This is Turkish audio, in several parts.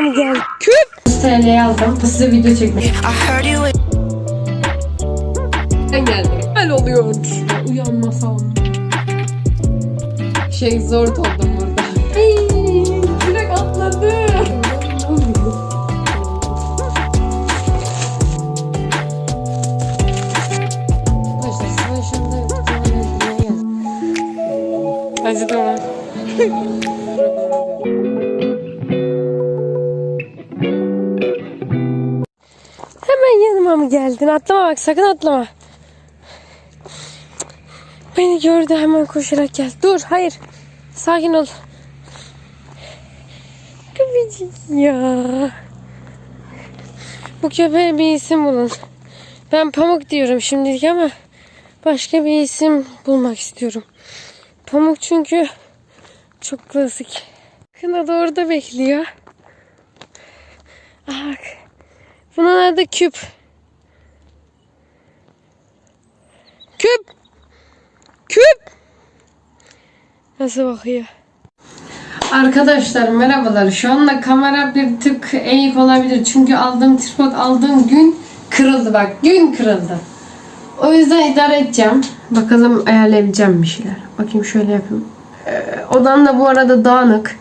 mı geldi? Küp. TL'ye aldım. Size video çekmek. I heard you Ben geldim. Ben oluyor. Uyanmasam. Şey zor oldum burada. Ay, direkt atladı. Yanıma mı geldin? Atlama bak sakın atlama. Beni gördü hemen koşarak gel. Dur hayır. Sakin ol. Köpecik ya. Bu köpeğe bir isim bulun. Ben Pamuk diyorum şimdilik ama başka bir isim bulmak istiyorum. Pamuk çünkü çok klasik. Kına da orada bekliyor. Bak. Bunun adı Küp. Küp. Küp. Nasıl bakıyor? Arkadaşlar merhabalar. Şu anda kamera bir tık eğik olabilir. Çünkü aldığım tripod aldığım gün kırıldı bak. Gün kırıldı. O yüzden idare edeceğim. Bakalım ayarlayabileceğim bir şeyler. Bakayım şöyle yapayım. Ee, odam da bu arada dağınık.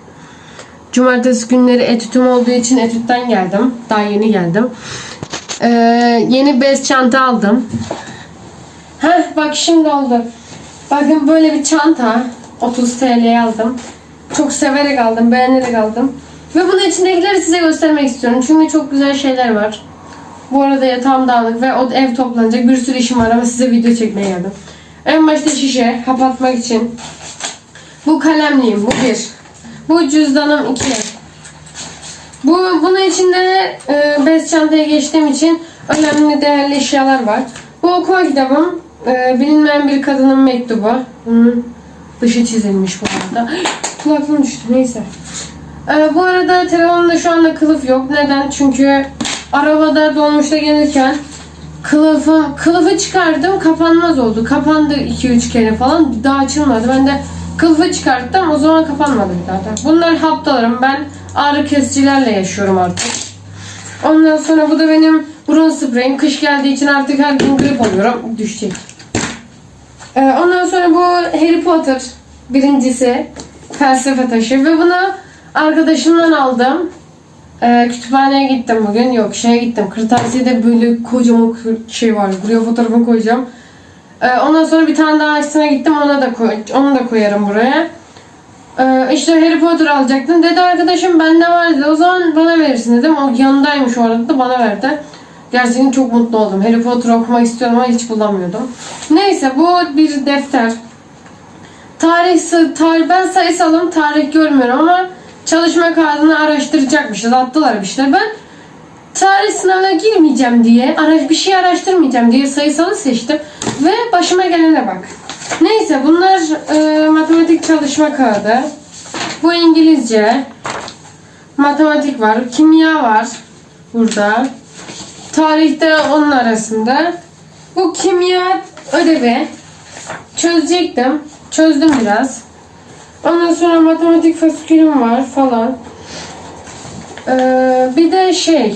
Cumartesi günleri etütüm olduğu için etütten geldim. Daha yeni geldim. Ee, yeni bez çanta aldım. Heh bak şimdi oldu. Bakın böyle bir çanta. 30 TL'ye aldım. Çok severek aldım, beğenerek aldım. Ve bunun içindekileri size göstermek istiyorum. Çünkü çok güzel şeyler var. Bu arada yatağım dağınık ve o ev toplanacak. Bir sürü işim var ama size video çekmeye geldim. En başta şişe kapatmak için. Bu kalemliğim, bu bir. Bu cüzdanım iki. Bu bunun içinde e, bez çantaya geçtiğim için önemli değerli eşyalar var. Bu okuma kitabım. E, bilinmeyen bir kadının mektubu. Bunun dışı çizilmiş bu arada. Kulaklığım düştü neyse. E, bu arada telefonumda şu anda kılıf yok. Neden? Çünkü arabada dolmuşta gelirken kılıfı, kılıfı çıkardım kapanmaz oldu. Kapandı 2-3 kere falan. Daha açılmadı. Ben de kılıfı çıkarttım. O zaman kapanmadı da. Bunlar haptalarım. Ben ağrı kesicilerle yaşıyorum artık. Ondan sonra bu da benim burun spreyim. Kış geldiği için artık her gün grip oluyorum. Düşecek. Ee, ondan sonra bu Harry Potter birincisi felsefe taşı ve bunu arkadaşımdan aldım. Ee, kütüphaneye gittim bugün. Yok şeye gittim. Kırtasiye'de böyle kocaman şey var. Buraya fotoğrafını koyacağım. Ee, ondan sonra bir tane daha açsına gittim. Ona da koy, onu da koyarım buraya. Ee, işte Harry Potter alacaktım. Dedi arkadaşım bende var dedi. O zaman bana verirsin dedim. O yanındaymış orada da bana verdi. Gerçekten çok mutlu oldum. Harry Potter okumak istiyorum ama hiç bulamıyordum. Neyse bu bir defter. Tarih, tarih ben sayısalım tarih görmüyorum ama çalışma kağıdını araştıracakmışız. Attılar bir şeyler. Ben tarih sınavına girmeyeceğim diye, bir şey araştırmayacağım diye sayısalı seçtim. Ve başıma gelene bak. Neyse bunlar e, matematik çalışma kağıdı. Bu İngilizce. Matematik var. Kimya var. Burada. Tarihte onun arasında. Bu kimya ödevi. Çözecektim. Çözdüm biraz. Ondan sonra matematik fasikülüm var falan. Ee, bir de şey.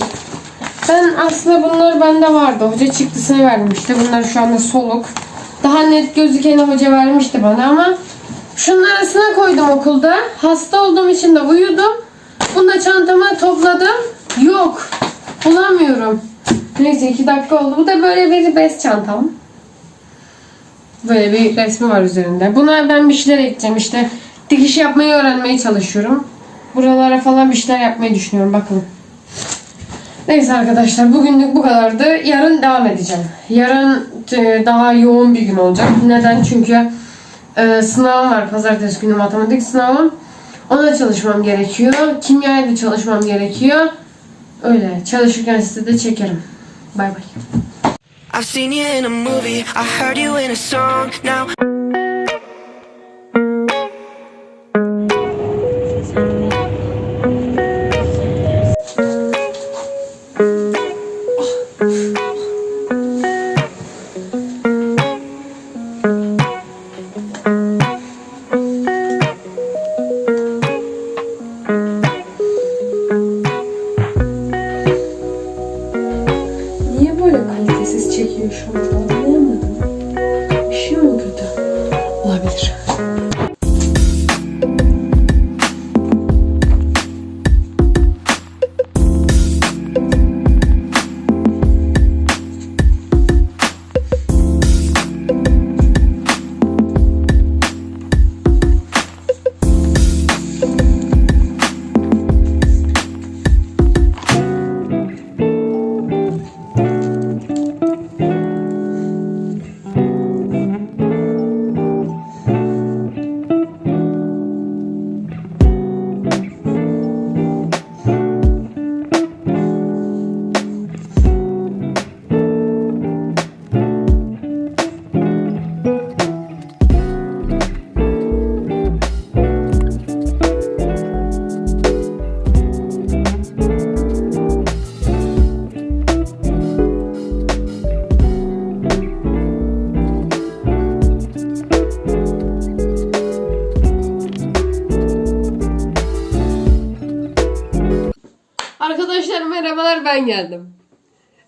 Ben aslında bunlar bende vardı. Hoca çıktısını vermişti. Bunlar şu anda soluk. Daha net gözükeni hoca vermişti bana ama şunun arasına koydum okulda. Hasta olduğum için de uyudum. Bunu da çantama topladım. Neyse iki dakika oldu. Bu da böyle bir bez çantam. Böyle bir resmi var üzerinde. Buna ben bir şeyler ekleyeceğim. İşte dikiş yapmayı öğrenmeye çalışıyorum. Buralara falan bir şeyler yapmayı düşünüyorum. Bakın. Neyse arkadaşlar bugünlük bu kadardı. Yarın devam edeceğim. Yarın e, daha yoğun bir gün olacak. Neden? Çünkü e, sınavım var. Pazartesi günü matematik sınavım. Ona çalışmam gerekiyor. Kimyaya da çalışmam gerekiyor. Öyle. Çalışırken size de çekerim. Bay bay. I've seen you in a movie, I heard you in a song. Now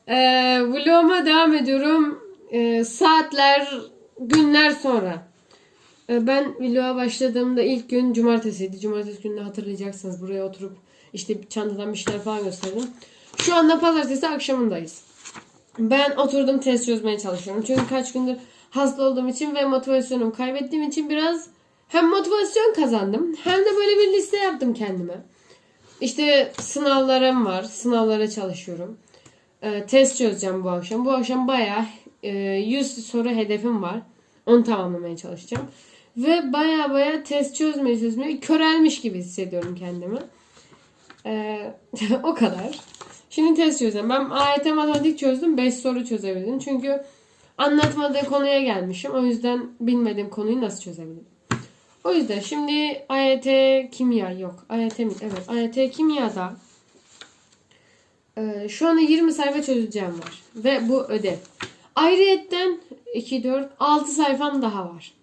Ee, vloguma devam ediyorum. Ee, saatler, günler sonra. Ee, ben vloga başladığımda ilk gün cumartesiydi. Cumartesi gününü hatırlayacaksınız. Buraya oturup işte çantadan bir şeyler falan gösterdim. Şu anda pazartesi akşamındayız. Ben oturdum test çözmeye çalışıyorum. Çünkü kaç gündür hasta olduğum için ve motivasyonumu kaybettiğim için biraz hem motivasyon kazandım hem de böyle bir liste yaptım kendime. İşte sınavlarım var. Sınavlara çalışıyorum. Ee, test çözeceğim bu akşam. Bu akşam bayağı e, 100 soru hedefim var. Onu tamamlamaya çalışacağım. Ve baya baya test çözmeye çözmeye körelmiş gibi hissediyorum kendimi. Ee, o kadar. Şimdi test çözeceğim. Ben AYT matematik çözdüm. 5 soru çözebildim. Çünkü anlatmadığı konuya gelmişim. O yüzden bilmediğim konuyu nasıl çözebilirim? O yüzden şimdi AYT kimya yok. AYT mi? Evet. AYT kimyada e, şu anda 20 sayfa çözeceğim var. Ve bu ödev. Ayrıyetten 2, 4, 6 sayfam daha var.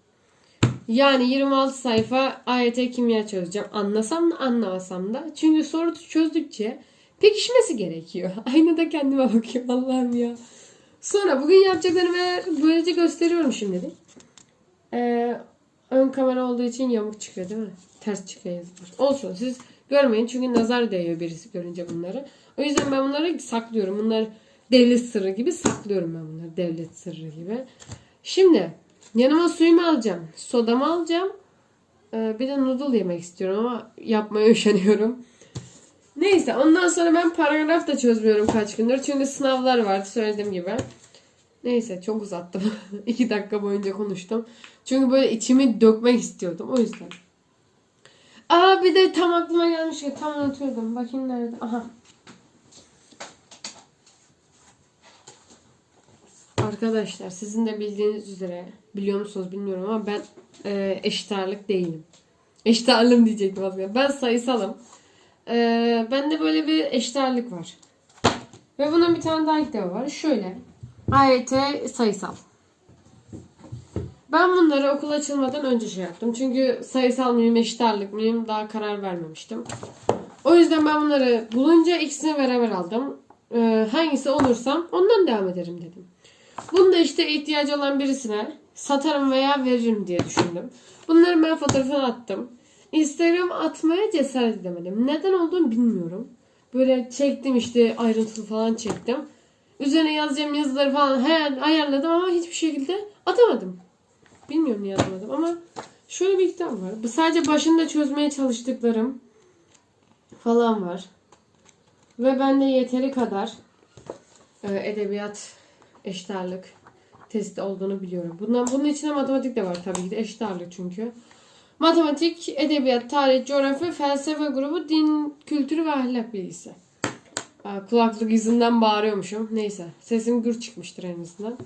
Yani 26 sayfa AYT kimya çözeceğim. Anlasam da anlamasam da. Çünkü soru çözdükçe pekişmesi gerekiyor. Aynada kendime bakıyorum Allah'ım ya. Sonra bugün yapacaklarımı böylece gösteriyorum şimdilik. Ee, ön kamera olduğu için yamuk çıkıyor değil mi? Ters çıkıyor yazılar. Olsun siz görmeyin çünkü nazar değiyor birisi görünce bunları. O yüzden ben bunları saklıyorum. Bunlar devlet sırrı gibi saklıyorum ben bunları. Devlet sırrı gibi. Şimdi yanıma suyumu alacağım. Sodamı alacağım. Ee, bir de noodle yemek istiyorum ama yapmaya üşeniyorum. Neyse ondan sonra ben paragraf da çözmüyorum kaç gündür. Çünkü sınavlar vardı söylediğim gibi. Neyse çok uzattım. İki dakika boyunca konuştum. Çünkü böyle içimi dökmek istiyordum. O yüzden. Aa bir de tam aklıma gelmiş ki tam unutuyordum. Bakayım nerede. Aha. Arkadaşlar sizin de bildiğiniz üzere biliyor musunuz bilmiyorum ama ben e, eşit ağırlık değilim. Eşit ağırlığım diyecektim aslında. Ben sayısalım. E, bende böyle bir eşit ağırlık var. Ve bunun bir tane daha kitabı var. Şöyle. AYT sayısal. Ben bunları okul açılmadan önce şey yaptım. Çünkü sayısal mıyım, eşit ağırlık mıyım daha karar vermemiştim. O yüzden ben bunları bulunca ikisini beraber aldım. Ee, hangisi olursam ondan devam ederim dedim. Bunu da işte ihtiyacı olan birisine satarım veya veririm diye düşündüm. Bunları ben fotoğrafını attım. Instagram atmaya cesaret edemedim. Neden olduğunu bilmiyorum. Böyle çektim işte ayrıntılı falan çektim. Üzerine yazacağım yazıları falan hayal, ayarladım ama hiçbir şekilde atamadım. Bilmiyorum niye atamadım ama şöyle bir kitap var. Sadece başında çözmeye çalıştıklarım falan var. Ve bende yeteri kadar e, edebiyat eşit ağırlık testi olduğunu biliyorum. Bundan bunun içinde matematik de var tabii ki de eşit ağırlık çünkü. Matematik, edebiyat, tarih, coğrafya, felsefe grubu, din, kültürü ve ahlak bilgisi. Kulaklık yüzünden bağırıyormuşum. Neyse. Sesim gür çıkmıştır en azından.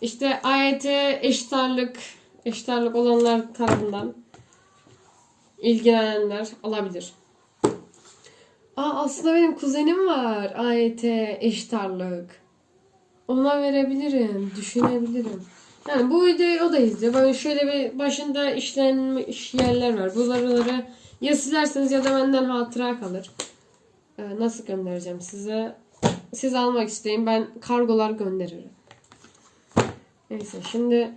İşte AYT eşit ağırlık, eşit ağırlık olanlar tarafından ilgilenenler alabilir. Aa, aslında benim kuzenim var. AYT eşit ağırlık. Ona verebilirim. Düşünebilirim. Yani bu videoyu o da izliyor. Böyle şöyle bir başında işlenmiş yerler var. Bunları ya silerseniz ya da benden hatıra kalır. Ee, nasıl göndereceğim size? Siz almak isteyin. Ben kargolar gönderirim. Neyse şimdi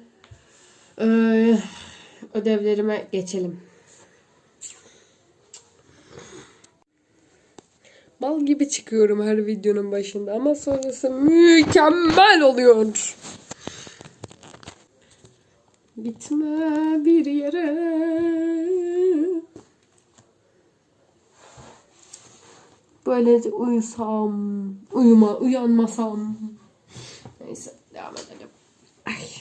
eee, ödevlerime geçelim. Bal gibi çıkıyorum her videonun başında ama sonrası mükemmel oluyor. Gitme bir yere. Böylece uyusam, uyuma, uyanmasam. Neyse devam edelim. Ay.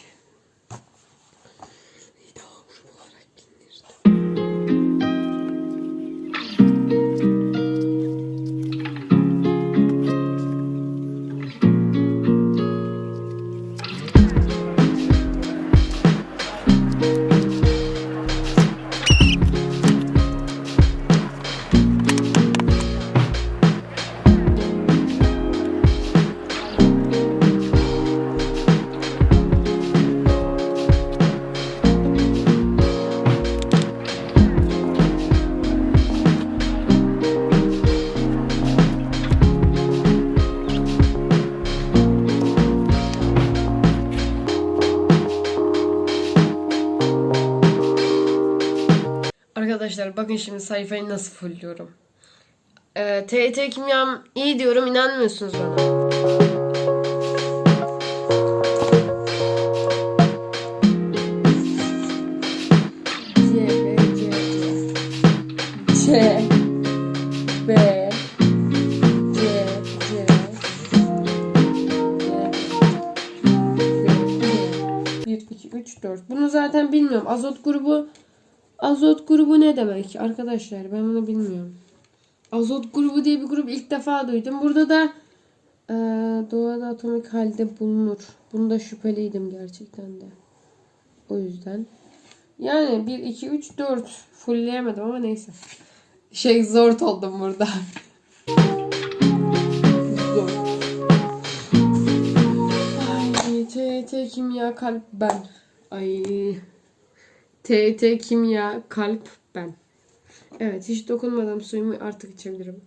Arkadaşlar bakın şimdi sayfayı nasıl fullüyorum. Ee, TET kimyam iyi diyorum inanmıyorsunuz bana. Azot grubu ne demek arkadaşlar? Ben bunu bilmiyorum. Azot grubu diye bir grup ilk defa duydum. Burada da eee, doğada atomik halde bulunur. Bunda şüpheliydim gerçekten de. O yüzden. Yani 1, 2, 3, 4 fullleyemedim ama neyse. Şey zor oldum burada. zor. Ay, TET kimya kalp ben. Ay. TET kimya kalp ben. Evet hiç dokunmadan suyumu artık içebilirim.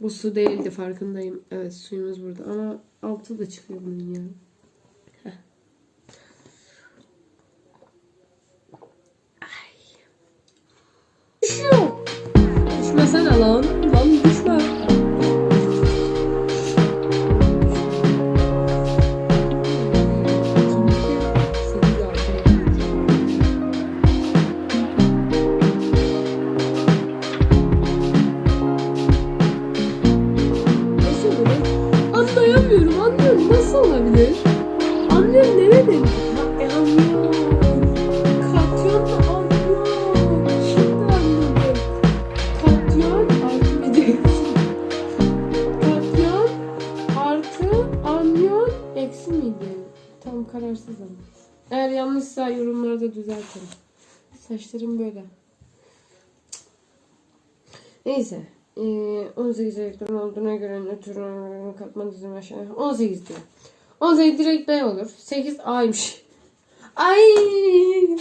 Bu su değildi farkındayım. Evet suyumuz burada ama altı da çıkıyor bunun ya. Heh. Ay. Düşüyor. Düşmesene lan. Lan düşme. Düzeltin. Saçlarım böyle. Neyse. Ee, 18 elektron olduğuna göre nötron katman dizimi aşağı. 18 diyor. 18 direkt B olur. 8 A'ymış. Ay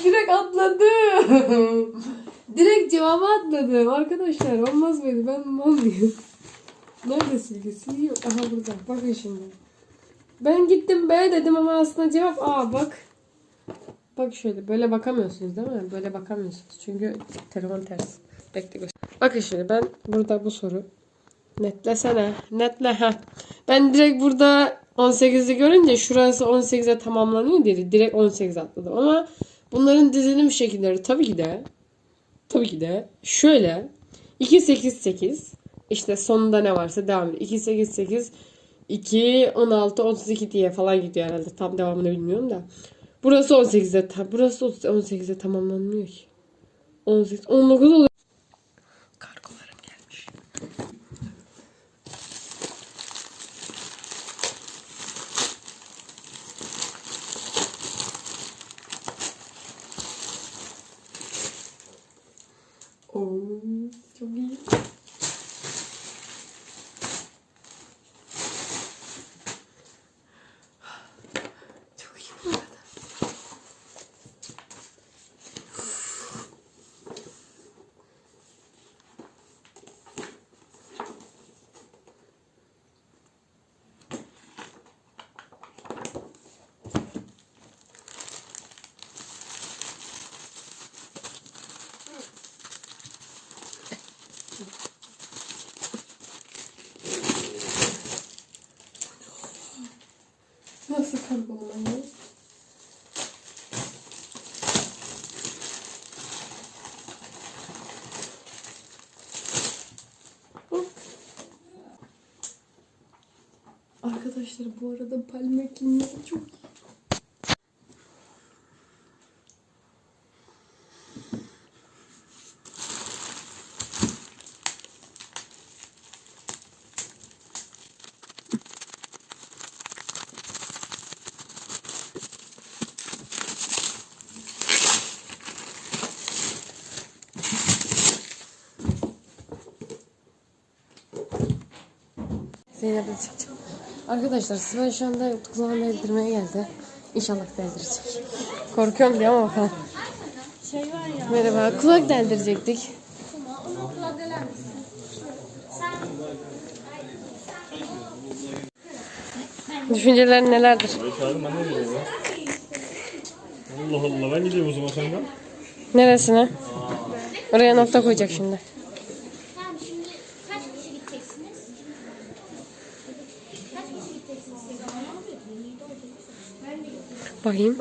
direkt atladım. direkt cevabı atladım. Arkadaşlar olmaz mıydı? Ben mal mıyım? Nerede silgi? Silgi yok. Aha burada. Bakın şimdi. Ben gittim B dedim ama aslında cevap A. Bak. Bak şöyle. Böyle bakamıyorsunuz değil mi? Böyle bakamıyorsunuz. Çünkü telefon ters. Bekle göster. Bakın şimdi ben burada bu soru. Netlesene. Netle ha. Ben direkt burada 18'i görünce şurası 18'e tamamlanıyor dedi. Direkt 18 atladım. Ama bunların dizilim şekilleri tabii ki de tabii ki de şöyle 2 8 8 işte sonunda ne varsa devam ediyor. 2 8 8 2 16 32 diye falan gidiyor herhalde. Tam devamını bilmiyorum da. Burası 18'e tam burası 18'e tamamlanmıyor ki. 18 19 oluyor. Kargolarım gelmiş. Oo, çok iyi. Çok iyi bu arada. Nasıl kargolamayı? Arkadaşlar bu arada palme kimyası çok iyi. Zeynep'e çıkacağım. Arkadaşlar Sibel şu anda kulağını deldirmeye geldi. İnşallah deldirecek. Korkuyorum diye ama bakalım. Merhaba. Kulak deldirecektik. Düşüncelerin nelerdir? Çağırdım ben ne diyeyim ya? Allah Allah ben gidiyorum o zaman de. Neresine? Oraya nokta koyacak şimdi. Tamam şimdi kaç kişi gideceksiniz? Kaç kişi gideceksiniz? Bakayım.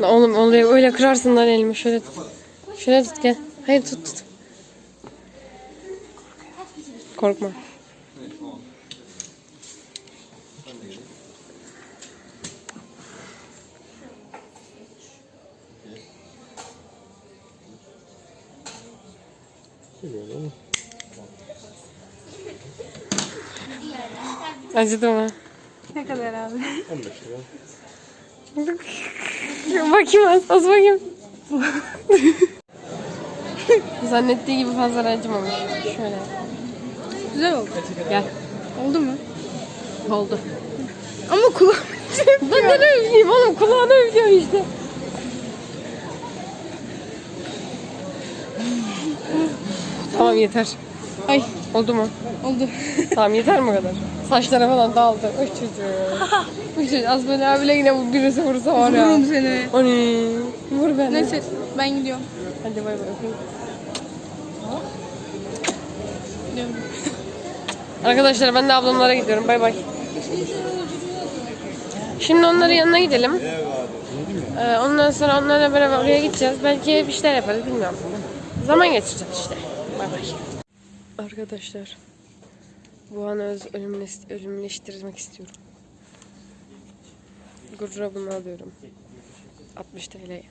Lan oğlum oraya öyle kırarsın lan elimi. Şöyle tut. Şöyle tut gel. Hayır tut tut. Korkma. Acıdı mı? Kadar abi? bakayım az, az bakayım. Zannettiği gibi fazla acımamış. Şöyle. Güzel oldu. Gel. Oldu mu? Oldu. Ama kulağım Ben de ne üfleyeyim oğlum kulağına üflüyor işte. tamam yeter. Ay Oldu mu? oldu. Tamam yeter mi kadar? Saçlara falan dağıldı. Uy çocuğum. Uy çocuğum. Az böyle abiyle yine bu birisi vursa var ya. Vururum seni. Ani. Vur beni. Neyse ben gidiyorum. Hadi bay bay. Gidiyorum. Arkadaşlar ben de ablamlara gidiyorum. Bay bay. Şimdi onların yanına gidelim. Ee, ondan sonra onlarla beraber oraya gideceğiz. Belki bir şeyler yaparız bilmiyorum. Zaman geçireceğiz işte. Bay bay. Arkadaşlar bu anı öz ölümleş- ölümleştirmek istiyorum. Gurura bunu alıyorum. 60 TL.